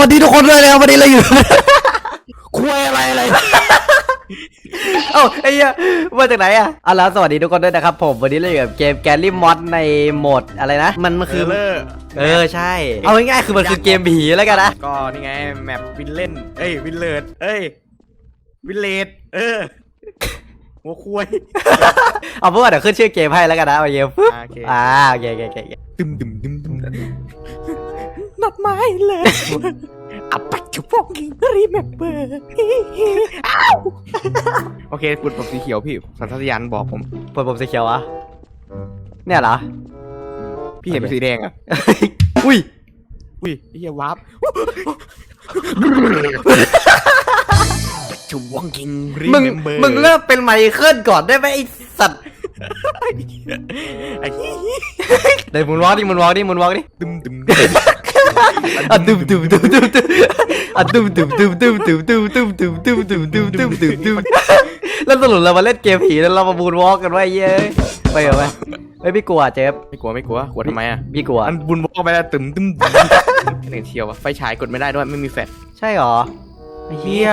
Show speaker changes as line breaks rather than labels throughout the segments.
วัสดีทุกคนด้วยนะครับวันนี้เราอยู่ คุยอะไรอะไร เอ้าไอ้เหี้ยมาจากไหนอะเอาล่ะสวัสดีทุกคนด้วยนะครับผม วันนี้เราอยู่กับเกมแกลลี่มอดในโหมดอะไรนะ มันมัน
คื
คืออ
เลอร์
เออใช่ เอาง่ายๆคือมันคือเกมผีแล้วกันนะ
ก็นี่ไงแมปวินเล่น เอ้ยวินเลิร์ดเอ้ยวินเลดเออหัวคุย
เอาเพราะว่าเดี๋ยวขึ้นชื่อเกมให้แล้วกันนะโอเคปึ๊บ
โอเค
อ่าโอเคโอเคโอเคโอเค
ตึมตึมตึมตึม นัดไม้เลยอัปปัจจุบันรีแมปเบอร์โอเคปุ่นผมสีเขียวพี่สัญชาตญาณบอกผม
เปิดผมสีเขียวอะเนี่ยเหรอ
พี่เห็นเป็นสีแดงอะ
อุ้ย
อุ้ยไอ้เฮียวับจุวงกิงรี
มึง
แมปเบอร์
มึงเลิกเป็นไมเคิลก่อนได้ไหมไอสัตว์
ไอ้เดี๋
ยวมึงวอล์กดิมึงวอล์กดิมึงวอล์กดิ
ตึมตึม
อะดุมดุมดุมดุมดุมอะดุมดุมดุมดุมดุมดุมดุมดุมดุมดุมดุมดุมดุมดุมแล้วสรุปเรามาเล่นเกมผีแล้วเรามาบูนวอล์กกันไว้เย้ไปเหรอไปไม่พี่กลัวเจฟ
ไม่กลัวไม่กลัวกลัวทำไมอะ
พี่กลัว
อันบุญบอกไปแล้วตึมตึมตึมเห็นเชียววะไฟฉายกดไม่ได้ด้วยไม่มีแฟลช
ใช่หรอไอ้เฮีย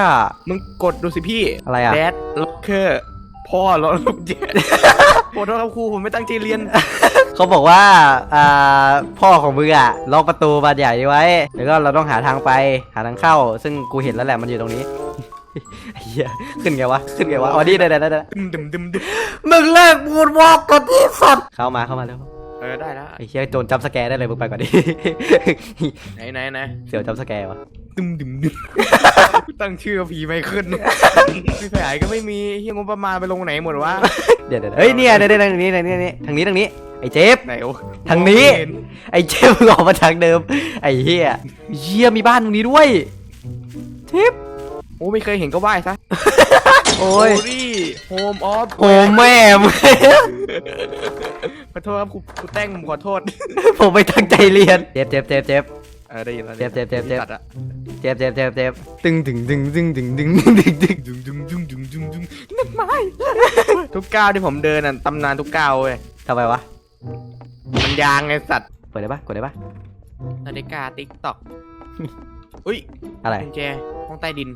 มึงกดดูสิพี่
อะไรอะ
แดดล็อกเกอร์ พ่อล็อกลูกเจ็ดโอ้โทษครับครูผมไม่ตั้งใจเรียน
เขาบอกว่าอ่าพ่อของมึงอะล็อกประตูบานใหญ่ไว้ แล้วก็เราต้องหาทางไปหาทางเข้า ซึ่งกูเห็นแล้วแหละมันอยู่ตรงนี้ ไอ้เฮียขึ้นไงวะ ขึ้นไงวะ อ๋อนี่ได้ได้ได้ได้
ตึมตึมตึมตึม
มึงเลิกบูนวอล์กก่อนที่สัตว์เข้ามาเข้ามาแล้ว
เออได้แล้ว
ไอ้เฮียโจรจับสแกร์ได้เลยมึงไปก่อนดิ
ไหนไหนไหน
เสียวจับสแกร์วะ
ตึมตึมตึมตั้งชื่อว่าผีไม่ขึ้นพี่ไฟฉายก็ไม่มีเฮียงบประมาณไปลงไหนหมดวะ
เดี๋ยวเดี๋ยวเฮ้ยเนี่ยเดี๋ยวเดี๋ยวทางนี้ทางนี้ทางนี้ทางนี้ทางนี้ไอ้เจฟ
ไหนโอ้
ทางนี้ ไอ้เจฟมึงออกมาทางเดิม ไอ้เฮียเฮียมีบ้านตรงนี้ด้วยเจฟ
โอ้ไม่เคยเห็นก็ไหว้ซะ
โอ้ย
รี่โฮมออฟ
โอ้แม่มึง
ข อโทษครับครูครูแต้งผมขอโทษ
ผมไม่ตั้งใจเรียน เจ็บเจ็บเจ็บเจ็บ
เออได้ยินแล้ว
เจ็บเจ็บเจ็บเจ็บ
ตัดอะ
เจ็บเจ็บเจ็บเจ็บตึงตึงตึงตึงตึงตึงตึงตึง
ดึงดึงดึงดึงดึงดึงนั่นไม้ทุกก้าวที่ผมเดินน่ะตำนานทุกก้าวเว้ย
ทำไมวะ
มันยางไงสัตว์
เปิดได้ปะกดได้ปะ
นาฬิกาติ๊กต็อกอุ้ย
อะไร
กุญแจห้องใต้ดิน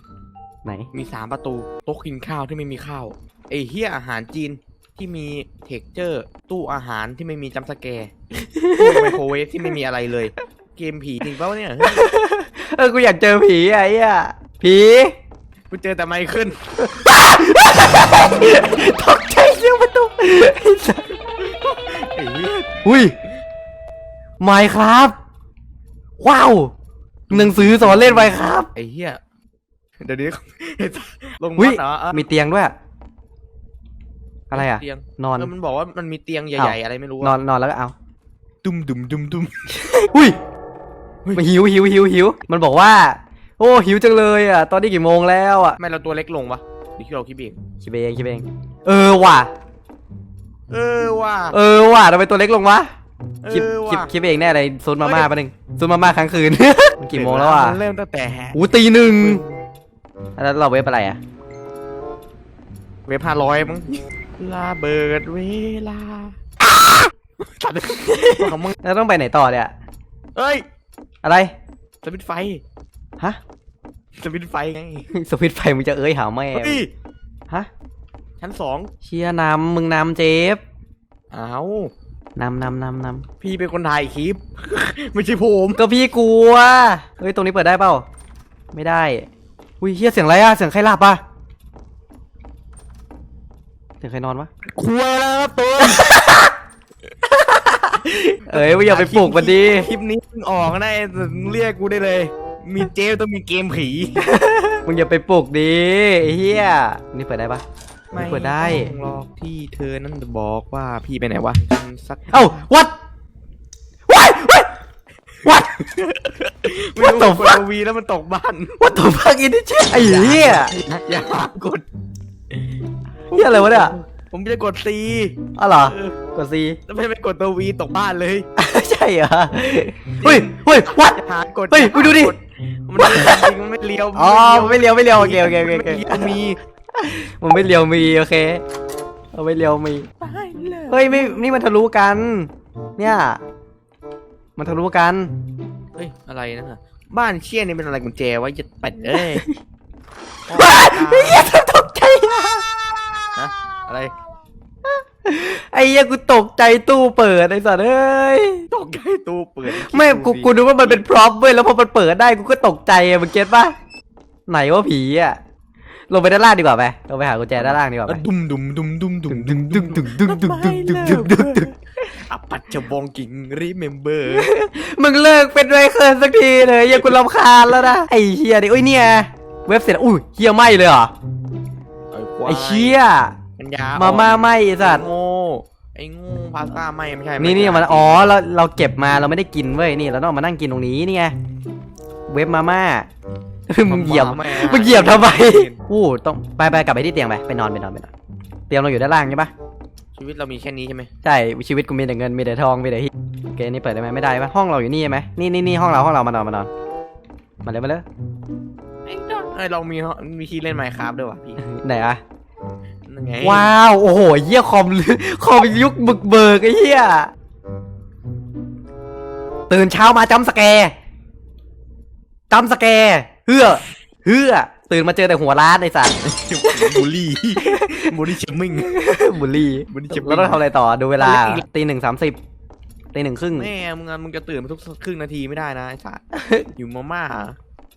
ไหน
มีสามประตูโต๊ะกินข้าวที่ไม่มีข้าวไอ้เฮียอาหารจีน ที่มีเท็กเจอร์ ตู้อาหารที่ไม่มีจัมป์สแกร์ตู้ไมโครเวฟที่ไม่มีอะไรเลย เกมผีจริงเปล่าวะเนี่ยเฮ้ย
เออ กูอยากเจอผีไอ้เหี้ยผี
กูเจอแต่ไมเคิล
ตกใจเสียงประตูไอ้สัส
ไอ้เหี้ย
อุ้ยไม่ครับ ว้าว หนังสือสอนเล่นไว้ครับ
ไอ้เหี้ยเดี๋ยวนี้ลง
อุ้
วั
ย
ดเหรอเออ
มีเตียงด้วยอะ ไรอะ
เตียง
นอน
เออมันบอกว่ามันมีเตียงใหญ่ๆ อะไรไม่รู้
นอนนอนแล้วก็เอา
ดุมดุมดุมดุม
อุ้ย
เฮ้ย
มันหิวหิวหิวหิว มันบอกว่า โอ้หิวจังเลยอะ ตอนนี้กี่โมงแล้วอะ
ทำไมเราตัวเล็กลงวะนี่คือเราคิดเอง
คิดเองคิดเอง เออว่ะ
เออว่ะ
เออว่ะทำไมตัวเล็กลงวะ
เอ
คิด
อ
คิด
ว่ะ
คิดเองแน่เลยซุนมาม่า
เฮ้ย
ปะหนึ่งซุนมาม่าครั้งคืนมันกี่โมงแล้วอะ
มันเริ่มตั้งแต่
อู้ตีหนึ่งแล้วเราเว็บอะไรอะ
เว็บห้าร้อยมั้ง ลาเบิดเวลาตัดของมึง
แล้วต้องไปไหนต่อเนี่ย
เอ้ย
อะไร
สวิตช์ไฟ
ฮะ
สวิตช์ไฟไง
สวิตช์ไฟมึงจะเอ้ยหาแม่
เฮ้ย
ฮะ
ชั้นสอง
เชียร์นำมึงนำเจฟ
อ้าวนำ
นำนำน
พี่เป็นคนถ่ายคลิป ไม่ใช่ผมำ
ก็พี่กลัวเฮ้ยตรงนี้เปิดได้เปล่าไม่ได้อุ้ยเฮียเสียงอะไรอะเสียงใครหลับอะ เสียงใครนอนวะ
ครัวแล้วครับตัว
เอ้ยมึงอย่าไปปลุกมันดี
คลิปนี้มึงออกได้เรียกกูได้เลย มีเจลต้องมีเกมผี
มึงอย่าไปปลุกดีไอ้เฮียนี่เปิดได้ปะไม่เปิดได้
ต้องหรอกที่เธอนั่นจะบอกว่าพี่ไปไหนวะสัก
เอ้าวัดวัดวัด
ไม่รู้
What the
กด
fuck?
วีแล้วมันตกบ้าน
วัดตัวฟักอินดิชิไอ้เหี้ย
อย่ากด
เหี้ยอะไรวะเนี่ย
ผมจะกดซี
อ๋อเหรอกดซี
แล้วไม่ไปกดตัววีตกบ้านเลย
ใช่เหรอเฮ้ยเฮ้ยวัด
หากด
เฮ้ยมึงดูดิ
มันไม่เลี้ยวมันไม่เลี้ยว
อ๋อไม่เลียวไม่เลียวโอเคโอเคโอเคโอเค
มันมี
มันไม่เลียวมีโอเคเอาไม่เลียวมี
ตายเลย
เฮ้ยไม่นี่มันทะลุกัน เนี่ย มันทะลุกัน
เฮ้ยอะไรนะฮะบ้านเชี่ยนี่เป็นอะไรกุญแจวะจะเป็ดเอ้ย
ว้ายเหี้ยตกใจ
ฮะอะไร
ไอ้เหี้ยกูตกใจตู้เปิดไอ้สัตว์เอ้ย
ตกใจตู้เปิด
ไม่กูกูนึกว่ามันเป็นพร็อพเว้ยแล้วพอมันเปิดได้กูก็ตกใจอะมึงเก็ตปะไหนว่าผีอะลงไปด้านล่างดีกว่าไปลงไปหากุญแจด้านล่างดีกว่าไป
ดุมดุมดุมดุมดุม
ดึงดึงดึงดึงดึงดึงดึงดึงดึงดึง
อปัจจบองกิงรีเมมเบอร์
มึงเลิกเป็นไรเคินสักทีเลยอย่ากูรำคาญแล้วนะไอ้เฮียดิโอ้ยเนี่ย เว็บเสร็จอุ้ยเฮียไหมเลยเหรอ ไอ้เชี่ย
ปัญญา
มาม่าไหมไอ้สัตว์
โง่ไอ้โง่พาสต้าไม่ไม่ใช่
นี่นี่มันอ๋อเราเราเก็บมาเราไม่ได้กินเว้ยนี่เราต้องเอามานั่งกินตรงนี้นี่ไงเว็บมาม่ามึงเหยียบมึงเหยียบทำไมอู้ต้องไปไปกลับไปที่เตียงไปไปนอนไปนอนไปนอนเตียงเราอยู่ด้านล่างใช่ปะ
ชีวิตเรามีแค่นี้ใช่ไหม
ใช่ชีวิตกูมีแต่เงินมีแต่ทองมีแต่เหี้ยโอเคนี่เปิดได้ไหมไม่ได้ปะห้องเราอยู่นี่ใช่ไหมนี่นี่นี่ห้องเราห้องเรามานอนมานอนมาเลยมาเลย
ไอ้ดอกเอ้ยเรามีมีที่เล่นไมค์ครับด้วยวะพี่
ไหนอะ
นั่นไง
ว้าว โอ้โหเหี้ยคอมคอมยุคบึกเบิกไอ้เหี้ยตื่นเช้ามาจำสแกร์จำสแกร์เฮือเฮือตื่นมาเจอแต่หัวร้านไอ้สัตว์
บูลลี่บูลลี่เชมมิง
บุลลี่
บุลลี่เจ็บ
แล้วต้องทำอะไรต่อดูเวลาตีหนึ่งสามสิบตีหนึ่งครึ่ง
แม่มึงอะมึงจะตื่นมาทุกครึ่งนาทีไม่ได้นะไอ้สัสอยู่มาม่าเหร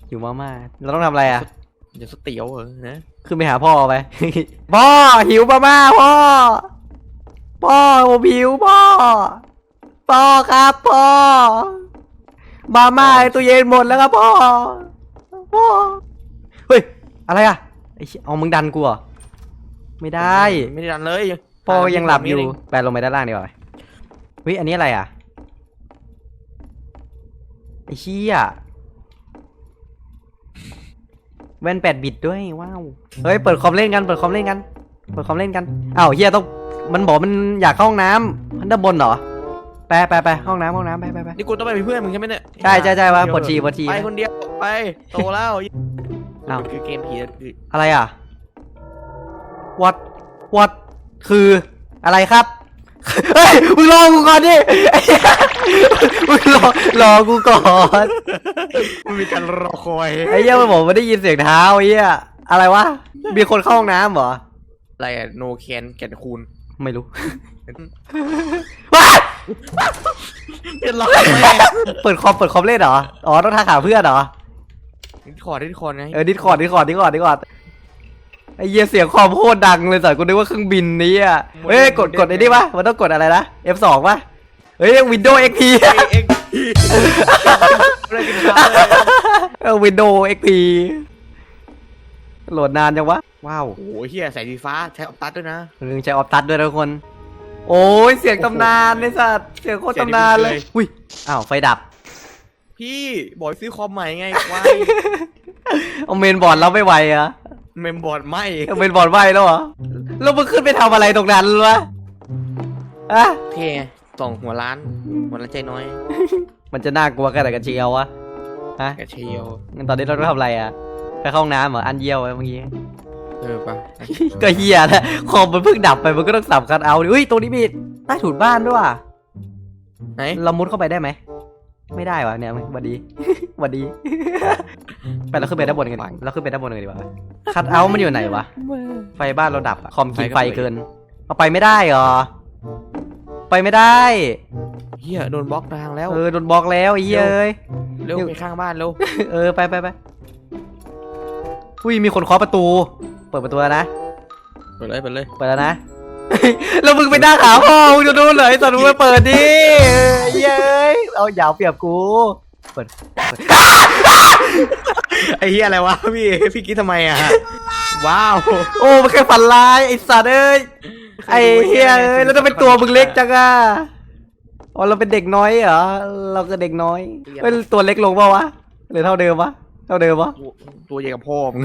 อ
อยู่มาม่าเราต้องทำอะไรอะ
อย่าสเตี๋ยวเหรอนะ
ขึ้นไปหาพ่อไป พ่อหิวมาม่าพ่อ พ่อผมหิวพ่อ พ่อครับพ่อ มาม่าในตู้เย็นหมดแล้วครับพ่อ พ่อ เฮ้ย อะไรอะไอ้เหี้ยเอามึงดันกูเหรอไม่ได้
ไม่ได้ดันเลย
พ่อยังหลับอยู่แปลลงไปด้านล่างดีกว่าเฮ้ยอันนี้อะไรอะไอ้เชี่ย แว่นแปดบิตด้วยว้าวเฮ้ยเปิดคอมเล่นกันเปิดคอมเล่นกันเปิดคอมเล่นกันอ้าวเฮียต้องมันบอกมันอยากเข้าห้องน้ำมันด้านบนเหรอไปไปไปห้องน้ำห้องน้ำไปไปไป
นี่กูต้องไปเป็นเพื่อนมึงใช่ไหมเนี่ย
ใช่ใช่ใช่วะปวดฉี่ปวดฉี่
ไปคนเดียวไปโตแล้ว
อ้าว
คือเกมผีอะคือ
อะไรอะ what what คืออะไรครับ เฮ้ยมึงรอกูก่อนดิไอ้เหี้ยมึงรอรอกูก่อน
มันมีการรอคอย
ไอ้เหี้ยมันบอกมันได้ยินเสียงเท้าไอ้เหี้ยอะไรวะมีคนเข้าห้องน้ำเหรอ
อะไรอะโนแคนแก่นคูณ
ไม่รู้ว้าย
เป็นรอ
เปิดคอมเปิดคอมเล่นเหรออ๋อต้องทักหาเพื่อนเหรอ
ดิสคอร์ดดิสคอร์ดไง
เออดิสคอร์ดดิสคอร์ดดิสคอร์ดดิสคอร์ด ไอ้เหี้ยเสียงคอมโคตรดังเลยสัตว์กูนึกว่าเครื่องบินนี้อะเฮ้ยกดกดไอ้นี่ปะมันต้องกดอะไรนะ F2 ปะเฮ้ย Windows XP
เอ็กเอ็กอะไรกันครับ
เออ Windows XP โหลดนานจังวะ ว้าว
โอ้โหเฮียสายสีฟ้าใช้ออปตัสด้วยนะ
มึงใช้ออฟตัดด้วยนะทุกคน โอ้ยเสียงตำนานไอ้สัตว์เสียงโคตรตำนานเลย
เสียงดีๆเลย
อุ้ยอ้าวไฟดับ
พี่บอกให้ซื้อคอมใหม่ไงควาย
เอาเมนบอร์ดเราไม่ไหวเหรอะ
เมมบอร์ดไหม
เอาเมนบอร์ดไหวแล้วเหรอแล้วมึงขึ้นไปทำอะไรตรงนั้นวะอะ
เท่ไงสองหัวล้าน หัวล้านใจน้อย
มันจะน่ากลัวแค่ไหนกันเชียววะฮะ
แกเชียว
งั้นตอนนี้เราต้องทำอะไรอะไปเข้าห้องน้ำเหรออันเยี่ยวไว้เมื่อกี้
เออปะ
ก็เฮียนะคอมมันเพิ่งดับไปมันก็ต้องสับคันเอาดิเฮ้ยตรงนี้มีใต้ถุนบ้านด้วยว่ะ
ไหน
เรามุดเข้าไปได้ไหม ไม่ได้วะเนี่ยหวัดดี หวัดดี ไปเราขึ้นไปด้านบนกันดิเราขึ้นไปด้านบนกันดีกว่าคัดเอาท์มันอยู่ไหนวะ ไฟบ้านเราดับอะคอมกินไฟเกิน เอาไปไม่ได้เหรอ ไปไม่ได้
เฮียโดนบล็อกทางแล้ว
เออโดนบล็อกแล้วไอ้เหี้ยเอ้ย
เร็วไปข้างบ้านเร็ว
เออไปไปไปอุ้ยมีคนเคาะประตู เปิดประตูแล้วนะ
ไปเลยไปเลย
เปิดแล้วนะ แล้วมึงไปนั่งหาพ่อมึงจะดูเลยตอนมึงมาเปิดดิเย้ยเอาอย่าเอาเปรียบกู เปิด
ไอ้เฮียอะไรวะพี่พี่คิดทำไมอะว้าว
โอ้มันแค่ฝันร้ายไอ้สัตว์เอ้ยไอ้เฮียเอ้ยแล้วทำไมตัวมึงเล็กจังอะอ๋อเราเป็นเด็กน้อยเหรอเราก็เด็กน้อยเฮ้ยตัวเล็กลงเปล่าวะหรือเท่าเดิมวะเท่าเดิมวะ
ตัวตัวใหญ่กับพ่อมึง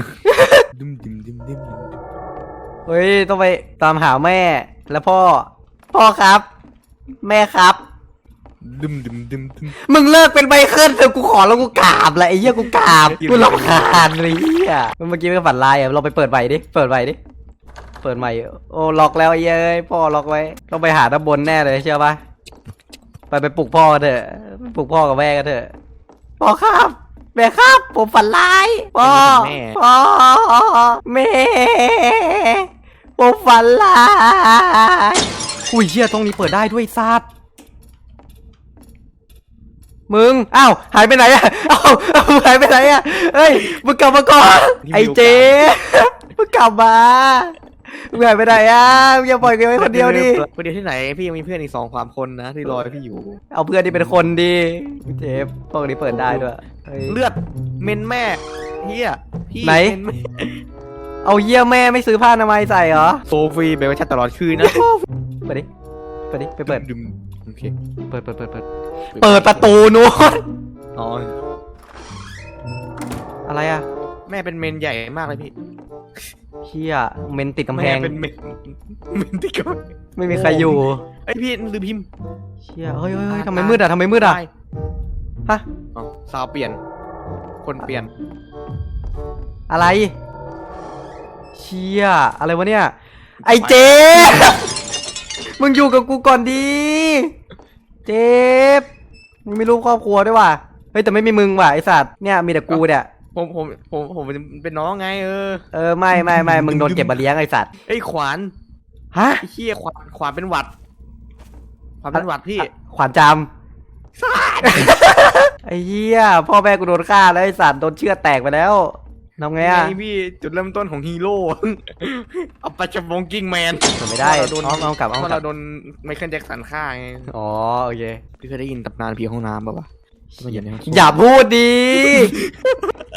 ดึมดึมดึมดึม
เฮ้ยต้องไปตามหาแม่แล้วพ่อ พ่อครับ แม่ครับ
ดึมดึมดึมดึม
มึงเลิกเป็นไมเคิลเถอะกูขอแล้วกูกราบละไอ้เหี้ยกูกราบกูรำคาญเลยเหี้ยเมื่อกี้มันฝันลายอะเราไปเปิดใหม่ดิเปิดใหม่ดิเปิดใหม่โอ้ล็อกแล้วไอ้เหี้ยเอ้ยพ่อล็อกไว้ต้องไปหาด้านบนแน่เลยเชื่อปะไปไปปลุกพ่อกันเถอะไปปลุกพ่อกับแม่กันเถอะพ่อครับแม่ม่ครับ ผมฝันร้ายพ่อ
แม่
พ่อแม่ผมฝันร้ายอุ้ยเชี่ยตรงนี้เปิดได้ด้วยซัด มึง อ้าว หายไปไหนอะอ้าวอ้าวหายไปไหนอะเฮ้ย มึงกลับมาก่อน ไอ้เจ๊ มึงกลับมา มึงหายไปไหนอะมึงอย่าปล่อยกูไว้คนเดียวดิ
คนเดียวที่ไหน พี่ยังมีเพื่อนอีกสองสามคนนะที่รอพี่อยู่
เอาเพื่อนที่เป็นคนดีเจฟพวกนี้เปิดได้ด้วยฮ้ย
เลือดเมนแม่เฮียพี่
ไหน
เมแม่
เอาเยี่ยแม่ไม่ซื้อผ้าอนามัยใส่เหรอ
โซฟีแบบว่าชัดตลอดคืนนะ
เปิดดิ เปิดดิ ไปเปิด
ดึมโอเค
เปิดเปิดเปิดเปิด เปิดประตูนู้น
อ๋อ
อะไรอะ
แม่เป็นเมนใหญ่มากเลยพี่
เฮียเมนติดกำแพง
ม่เป็นเมนเมนที่กำแพง
ไม่มีใครอยู่
ไอยพี่ลืมพิมพ์
เฮียเฮ้ยเฮ้ยเฮ้ยทำไมมืดอะทำไมมืดอะ
ตาย
ฮะ
อ๋อซาวเปลี่ยน คนเปลี่ยน
อะไรเชียอะไรวะเนี่ย ไอเจฟมึงอยู่กับกูก่อนดี เจฟมึงมีรูปครอบครัวด้วยว่ะเฮ้ยแต่ไม่มีมึงว่ะไอสัตว์เนี่ยมีแต่กูเนี่ย
ผมผมผมผมเป็นน้องไงเออ
เออไม่ไม่ไม่มึงโดนเก็บมาเลี้ยงไอสัตว์
ไอยขวาน
ฮะ
ไอเชี่ยขวานขวานเป็นหวัด ขวานเป็นหวัดพี่
ขวานจำไอ้เหี้ยพ่อแม่กูโดนฆ่าแล้วไอสัตว์โดนเชือดแตกไปแล้ว ทำไงอะ
นี่พี่จุดเริ่มต้นของฮีโร่ เอาไปจับวงกิ้งแมน
ทำไม่ได้
เราโดน
เอาเอากลับเอา
เพราะ
กลั
เรา
บ
โดนไมเคิลแจ็คสันฆ่าไง
อ๋อโอเค
พี่เคยได้ยินตำนานผีห้องน้ำป่ะวะที่มันอยู่ในห้อง
อย่าพูดดี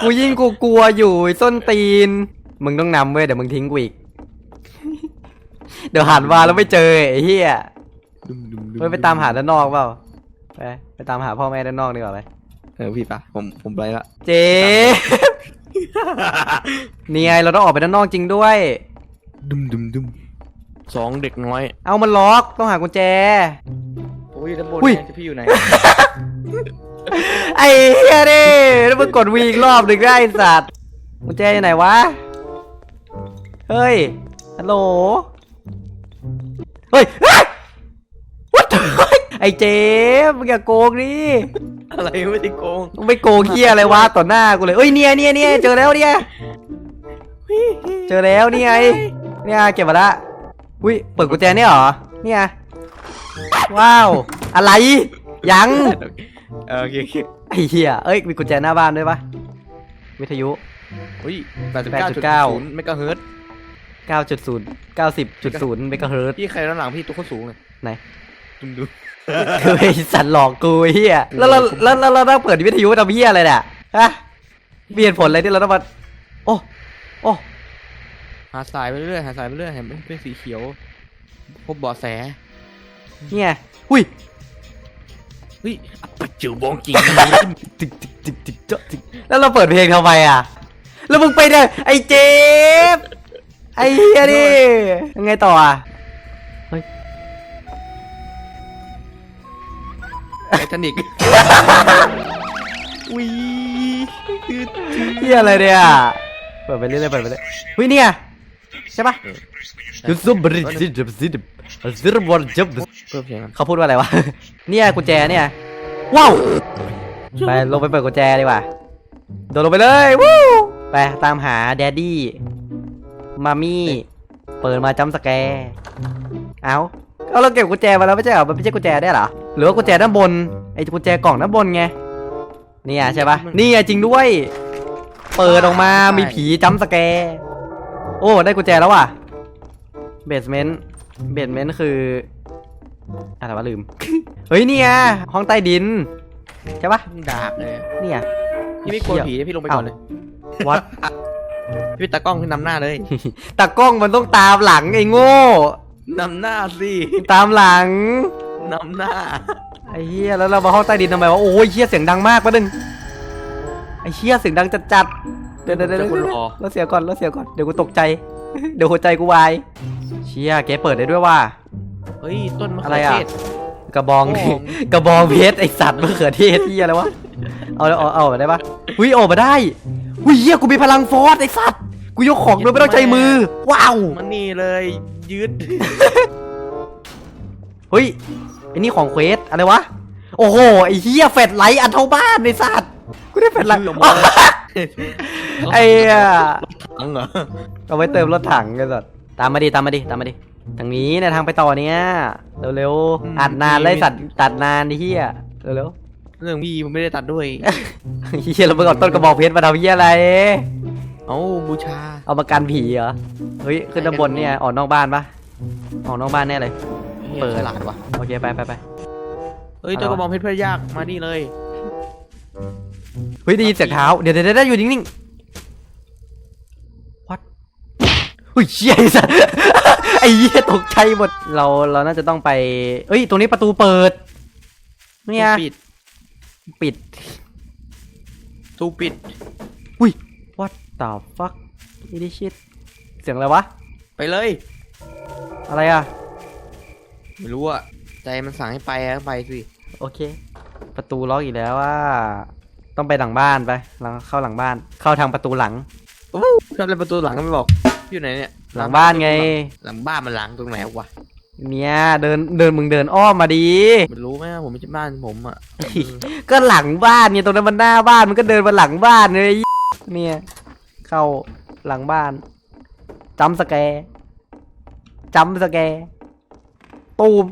กูยิ่งกูกลัวอยู่ไอ้ส้นตีน มึงต้องนำเว้ยเดี๋ยวมึงทิ้งกูอีก เดี๋ยวหันมาแล้วไม่เจอไอ้เหี้ย
ดุมดุมดุ
เฮ้ยไปตามหาด้านนอกเปล่า ไปไปตามหาพ่อแม่ด้านนอกดีกว่าไหม
เออพี่ปะผมผมไปละ
เจ๊ นี่ไงเราต้องออกไปด้านนอกจริงด้วย
ดุมดุมดุมสองเด็กน้อย
เอามันล็อกต้องหากุญแจ
โอ้ยด้านบน
อุ้ย
ไงพี่อยู่ไหน
ไอ้เหี้ยดิแล้วมึงกดวีอีกรอบหนึ่งได้ไอ้สัตว์กุญแจอยู่ไหนวะ เฮ้ย ฮัลโหล เฮ้ยเฮ้ย What the fuck ไอ้เจ๊มึงอย่าโกงดิ
อะไรไม่ได้โกง
มึงไม่โกงเฮียอะไรวะต่อหน้ากูเลยเอ้ยเนี่ยเนี่ยเนี่ยเจอแล้วเนี่ยเจอแล้วนี่ไงเนี่ยเก็บมาละอุ้ยเปิดกุญแจเนี่ยเหรอเนี่ยว้าว อะไร ยัง
เออโอเคโอเค
ไอ้เหี้ยเอ้ยมีกุญแจหน้าบ้านด้วยปะวิทยุ
อุ้ยแปดสิบเก้าจุดศูนย์เมกะเฮิร์ต
9.0 90.0เมกะเฮิรตซ์
พี่ใครด้านหลังพี่ตัวโคตรสูงเลย
ไหน
ดุมดุม
คือไอ้สัตว์หลอกกูไอ้เหี้ยแล้วเราแล้วแล้วเราต้องเปิดวิทยุทำเหี้ยอะไรเนี่ยฮะเปลี่ยนผลอะไรที่เราต้องมาโอ้โอ้
หาสายไปเรื่อยหาสายไปเรื่อยเห็นเป็นสีเขียว พบเบาะแส
เนี่ยหุ้ย
เฮ้ยอัปปะจิ๋วบองจริง
ตึกตึกตึกตึกเจาะตึกแล้วเราเปิดเพลงทำไมอะ แล้วมึงไปเนี่ยไอ้เจฟไอ้เหี้ยดิยังไงต่ออะ
ไททานิกวี
เหี้ยอะไรเนี่ยเปิดไปเรื่อยๆเปิดไปเรื่อยเฮ้ยเนี่ยใช่ปะยูซุบริจิบซิดซิดบอลจับ
เพิ่มเสียงกัน
เขาพูดว่าอะไรวะเนี่ยกุญแจเนี่ยว้าวไปลงไปเปิดกุญแจดีกว่าโดดลงไปเลยวู้ไปตามหาแดดดี้มามี่เปิดมาจำสแกร์เอาเอาเราเก็บกุญแจมาแล้วไม่ใช่เหรอมันไม่ใช่กุญแจได้เหรอ หรือว่ากุญแจด้านบนไอ้กุญแจกล่องด้านบนไงเนี่ยใช่ปะนี่ไงจริงด้วย เปิดออกมามีผีจำสแกร์โอ้ได้กุญแจแล้วว่ะเบสเมนต์เบสเมนต์คืออะไรวะลืม เฮ้ยนี่ไงห้องใต้ดิน ใช่ปะ
ดาร์กเลย
เนี่ย
พี่ไม่กลัวผีพี่ลงไปก่อนเลย
วัด
พี่ตากล้องพี่นำหน้าเลย
ตากล้องมันต้องตามหลังไอ้โง่
นำหน้าสิ
ตามหลัง
นำหน้า
ไอ้เหี้ยแล้วเรามาห้องใต้ดินทำไมวะโอ้ยเหี้ยเสียงดังมากปะนึงไอ้เหี้ยเสียงดังจัดจัดๆเดี๋ยวเดี๋ยวเดี๋ยว
จะคน
เดี๋ยว
รอ
เราเสียก่อนเราเสียก่อนเดี๋ยวกูตกใจ เดี๋ยวหัวใจกูวายเชี่ยแกเปิดได้ด้วยว่า
เฮ้ย ต้นมะ
อะ
เขื
ไร
อ
อะ
เทศ
กระบอง
โอ้
กระบองเพชรไอสัตว์มะเขือเทศเหี้ยอะไรวะเอาเอาเอาเอาได้ปะอุ้ยออกมาได้อุ้ยเหี้ยกูมีพลังฟอสไอสัตว์กูยกของโดยไม่ต้องใช้มือ ว้าว
มันนี่เลยยืด
เฮ้ย ไอ้นี่ของเควสอะไรวะ โอ้โห ไอ้เฮียแฟดไลท์อันเท่าบ้านไอ้สัตว์กูได้เป็นไร
ชื่อโม
ไอ้เหี้ย
ถังเหรอ
เอาไว้เติมรถถังกันสัตว์ตามมาดิตามมาดิตามมาดิทางนี้เนะทางไปต่อเนี้ยเร็วๆอัดนานเลยสัตว์ตัดนานดิเฮียเร็ว
เรื่องพี่มันไม่ได้ตัดด้วย
ๆเฮียเราไปก่อนต้นกระบอกเพชรมาทำเฮียอะไร
เอ้าบูชา
เอามากันผีเหรอ เฮ้ย ขึ้นด้านบนเนี่ยออกนอกบ้านปะออกนอกบ้านแน่เลย เปิด
ฉลาดว่ะ
โอเคไปไปไป
เฮ้ย
อะไร
ตัว
วะ
กระบองเพชรเพื่อยากมานี่เลย
เฮ้ยได้ยินเสียงเท้าเดี๋ยวเดี๋ยวเดี๋ยวอยู่นิ่งๆวัดเฮ้ยเชี่ยไอ้สัสไอ้เหี้ยตกใจหมดเราเราน่าจะต้องไปเอ้ยตรงนี้ประตูเปิดเนี่ย
ปิด
ปิด
ตูปิด
อุ้ย what the fuck นี่ดิชิตเสียงอะไรวะ
ไปเลย
อะไรอะ
ไม่รู้อะใจมันสั่งให้ไปอะไปสิ
โอเค ประตูล็อกอีกแล้วว่า ต้องไปหลังบ้านไปหลังเข้าหลังบ้าน เข้าทางประตูหลัง
ชอบเล่นประตูหลังก็ไม่บอก อยู่ไหนเนี่ย
หลังบ้านไง
หลังบ้านมันหลังตรงไหนวะ
เนี่ยเดินเดินมึงเดินอ้อมมาดี
มันรู้ไหมผมไม่ใช่บ้านผมอะ
ก็หลังบ้านเนี่ยตรงนั้นมันหน้าบ้านมันก็เดินมาหลังบ้านเลยเนี่ย เข้าหลังบ้านจำสแกร์จำสแกร์ ตูม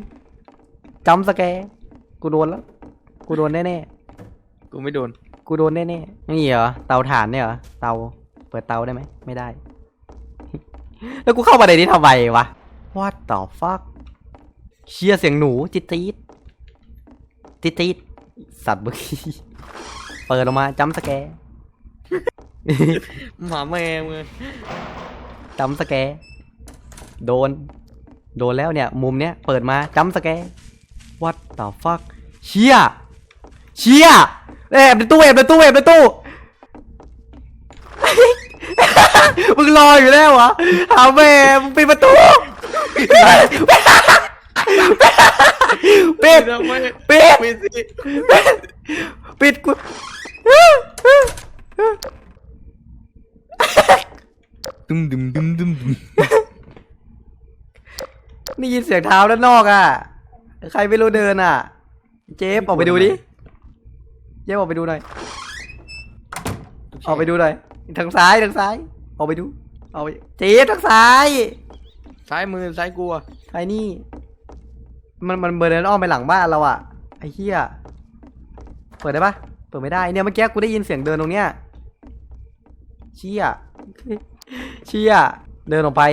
จำสแกร์กูโดนแล้ว กูโดนแน่ๆ
กูไม่โดน
กูโดนแน่ๆนี่เหรอเตาถ่านเนี่ยเหรอเตาเปิดเตาได้ไหมไม่ได้ แล้วกูเข้ามาในนี้ทำไมวะ What the fuck เชียเสียงหนูจิตจี๊ดจิตจี๊ดสัตว์เมื่อกี้เปิดออกมาจัมป์สแกร์
หมาแม่มึง
จัมป์สแกร์โดน โดนแล้วเนี่ย มุมเนี้ยเปิดมาจัมสแกร์ What the fuck เชียเชียแอบในตู้แอบในตู้แอบในตู้มึงรออยู่แล้วเหรอหาแม่มึงปิดประตูปิดปิด
ปิด
ปิดกู
ดึมดึมดึมดึมดึม
นี่ยินเสียงเท้าด้านนอกอะ ใครไม่รู้เดินอะ เจฟออกไปดูดิ เจฟออกไปดูหน่อย ออกไปดูหน่อย ทางซ้ายทางซ้าย ออกไปดู ออกไป เจฟทางซ้าย
ซ้ายมือซ้ายกูอะ
ไอ้นี่ มันมันเดินอ้อมไปหลังบ้านเราอะ ไอ้เหี้ย เปิดได้ปะเปิดไม่ได้เนี่ยเมื่อกี้กูได้ยินเสียงเดินตรงเนี้ย เชี่ย เชี่ย เดินออกไป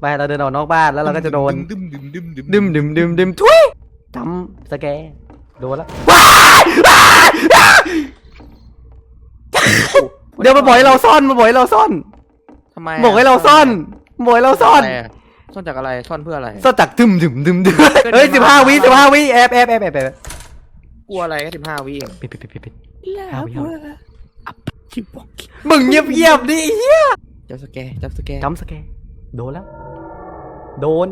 ไปเราเดินออกนอกบ้านแล้วเราก็จะโดน
ดึมดึมดึมดึม
ดึมดึมดึมดึมทุยจำสแกร์โดนแล้วเดี๋ยวมาบอกให้เราซ่อนมาบอกให้เราซ่อน
ทำไมะ
บอกให้เราซ่อนบอกให้เราซ่อนะ
ไระซ่อนจากอะไรซ่อนเพื่ออะไร
ซ่อนจากดึมดึมดึมดึมเฮ้ยสิบห้าวิสิบห้าวิแอบแอบแอบแอบแอบ
กลัวอะไรแค่สิบห้าวิเอง
ปิดปิดปิดปิดปิด
แล้ว
เอาเอา
อับชิบบอก
มึงเงียบเงียบดิไอ้เหี้ย
จับสแกร์จับสแกร์
จำสแกร์ โดนแล้ว โดน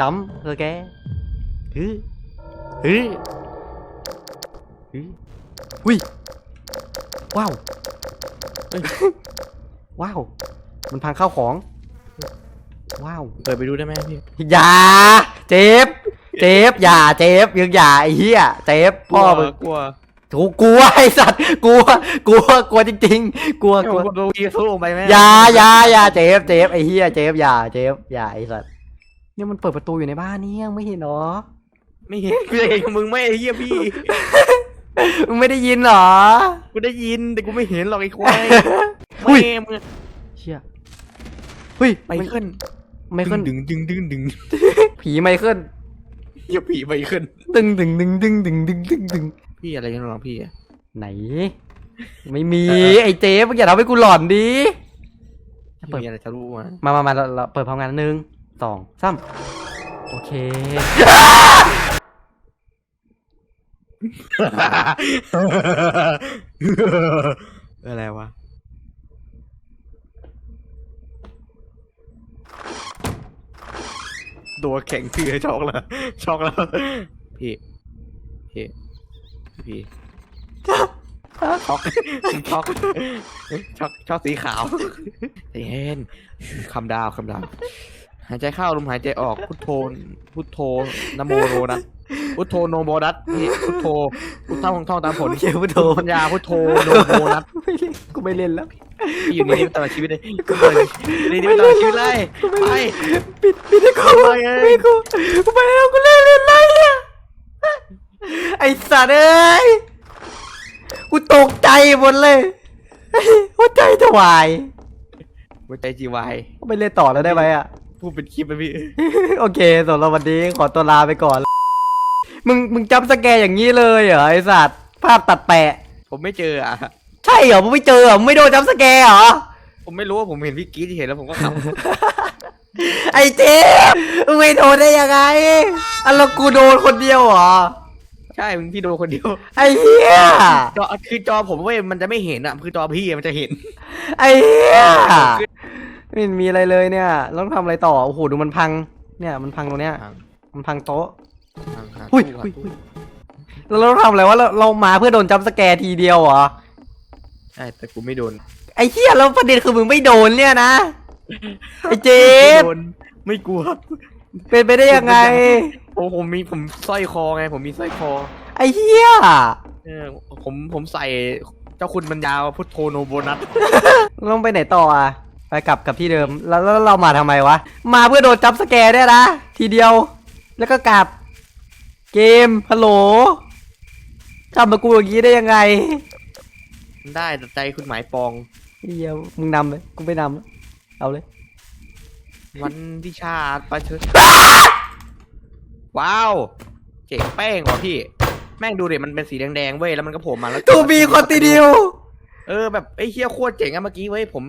จำสแกร์ฮึฮึฮึอุ้ยว้าวเอ้ยว้าว มันพังข้าวของ ว้าว
เปิดไปดูได้ไหมพี่
อย่า เจ็บ เจ็บ อย่า เจ็บยังอย่าไอ้เหี้ย เจ็บพ่อมึง
กลัว
กูกลัวไอสัตว์กลัวกลัวกลัวจริงๆกลัว
กลัวโดนวีสู้ไปแม่
ยายายาเจฟเจฟไอเฮียเจฟอย่าเจฟอย่าไอสัตว์เนี่ยมันเปิดประตูอยู่ในบ้านนี่ยังไม่เห็นหรอ
ไม่เห็นกูจะเห็นมึงไม่ไอเฮียพี่
มึงไม่ได้ยินหรอ
กูได้ยินแต่กูไม่เห็นหรอกไอควาย
เฮ้
ยมึง
เชี่ยเฮ้ย
ไม่ขึ้น
ไม่ขึ้น
ดึงดึงดึงดึง
ผีไม่ขึ้
นอย่าผีไม่ขึ้น
ดึงดึงดึงดึงดึงดึงดึง
พี่อะไรกันหรอพี่อะ
ไหน ไม่มี ไอ้เจ๊มึงอย่าทำให้กูหลอนดิ
พี่มีอะไรจะรู้มา
มามามาเราเราเปิดพร้อมกันหนึ่งสองสามโอเค
อะไรวะตัวแข็งเถื่อช็อกแล้วช็อกแล้วพี่พี่ พี่ช็อกช็อกช็อกช็อกช็อกสีขาวใจเย็นคำดาวคำดาวหายใจเข้าลมหายใจออกพุทโธพุทโธนะโมโรนัสพุทโธโนโมนัสนี่พุทโธพุทท่องท่องตามผล
เขียวพุทโธ
ปัญญาพุทโธโนโมนัส
ไม่เล่นกูไม่เล่นแล้ว
พี่อยู่ในนี้ตลอดชีวิตเลยกูเลยในนี้ตลอดชีวิตเลยไป
ปิดปิดให้กู
ไปไง
ปิดกูกูไปแล้วกูเล่นเล่นอะไรอะ ไอ้สัตว์เอ้ย กูตกใจหมดเลยหัวใจจะวาย
หัวใจจีวาย
ไปเล่นต่อแล้วได้ไหมอะ
พูดเป็นคลิปไปพี่
โอเคสำหรับวันนี้ขอตัวลาไปก่อน มึงมึงจำสแกร์อย่างนี้เลยเหรอไอสัตว์ ภาพตัดแปะ
ผมไม่เจออะ
ใช่เหรอมึงไม่เจอเหรอมึงไม่โดนจำสแกร์เหรอ
ผมไม่รู้ว่าผมเห็นพี่กรีดที่เห็นแล้วผมก็ข
ไอเจ๊มึงไม่โดนได้ยังไงอันแล้วกูโดนคนเดียวเหรอำ
ใช่มึงพี่โดนคนเดียว
ไอ้เหี้ย
จอคือจอผมเว้ยมันจะไม่เห็นอะคือจอพี่อะมันจะเห็น
ไอ้เหี้ยไม่เห็นมีอะไรเลยเนี่ยต้องทำอะไรต่อ โอ้โห ดูมันพัง เนี่ย มันพังตรงเนี้ย มันพังโต๊ะ อุ้ยอุ้ยอุ้ยแล้วเราทำอะไรวะเราเรามาเพื่อโดนจำสแกร์ทีเดียวเหรอ
ใช่แต่กูไม่โดน
ไอ้เหี้ยแล้วประเด็นคือมึงไม่โดนเนี่ยนะ ไอ้เจ
ไม่
ฟ
โดนไม่กลัว
เป็นไปได้ยังไง
ผมผมมีผมสร้อยคอไง ผมมีสร้อยคอ
ไอ้เหี้ย
เออผมผมใส่เจ้าคุณบรรยาวพุทโธโนโบนัส
ลงไปไหนต่ออะ ไปกลับกับที่เดิม แล้วแล้วเรามาทำไมวะ มาเพื่อโดนจับสแกร์เนี่ยนะ ทีเดียว แล้วก็กลับ เกม ฮัลโหลทำมากูอย่างนี้ได้ยังไง
ได้แต่ใจคุณหมายปอง
เฮียมึงนำเลย กูไม่นำแล้วเอาเลย
วันที่ชาติประเชิญว้าว เจ๋งแป้งว่ะพี่ แม่งดูเดี๋ยมันเป็นสีแดงๆเว้ยแล้วมันก็โผล่มาแล้ว
ตูบีคอนติเนีย
เออแบบไอ้เฮียโคตรเจ๋งอะเมื่อกี้เว้ยผม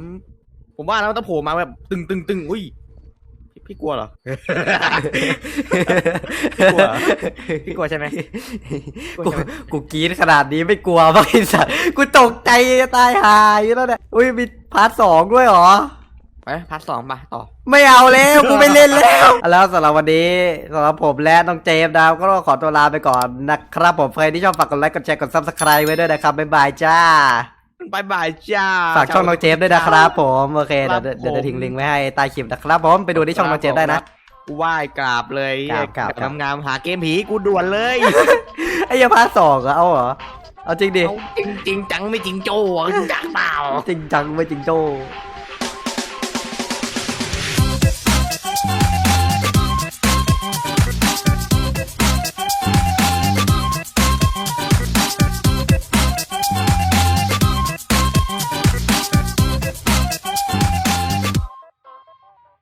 ผมว่าแล้วมันต้องโผล่มาแบบ ตึงตึงตึงอุ้ยพี่พี่กลัวเหรอกลัว พี่กลัวใช่ไหม
กูกูกรีดขนาดนี้ไม่กลัวบ้างไอ้สัสกูตกใจจะตายหายอยู่แล้วเนี่ย อุ้ยมีพาร์ทสองด้วยเหรอ
ไปพาร์ทสองมาต่อ
ไม่เอาแล้วกูไม่เล่นแล้วแล้วสำหรับวันนี้สำหรับผมและน้องเจมส์นะครับก็ต้องขอตัวลาไปก่อนนะครับ ผมใครที่ชอบฝากกดไลค์กดแชร์กดซับสไครต์ไว้ด้วยนะครับบ๊ายบายจ้า
บายบายจ้า
ฝากช่องน้องเจมส์ด้วยนะครับผมโอเคเดี๋ยว
ครับ
เดี๋ยวเดี๋ยว
ผม
ทิ้งลิงก์ไว้ให้ใต้คลิปนะครับผมไปดูที่ช่องน้องเจมส์ได้นะ
ไหว้กราบเลย
กราบกราบกราบ
งามๆหาเกมผีกูด่วนเลย
ไอ้ยาพาร์ทสองเหรอเอาเหรอเอาจริงดิ
เอาจริงจริงจังไม่จริงโจ้อะจังเปล่า
จริงจังไม่จริงโจ้
เ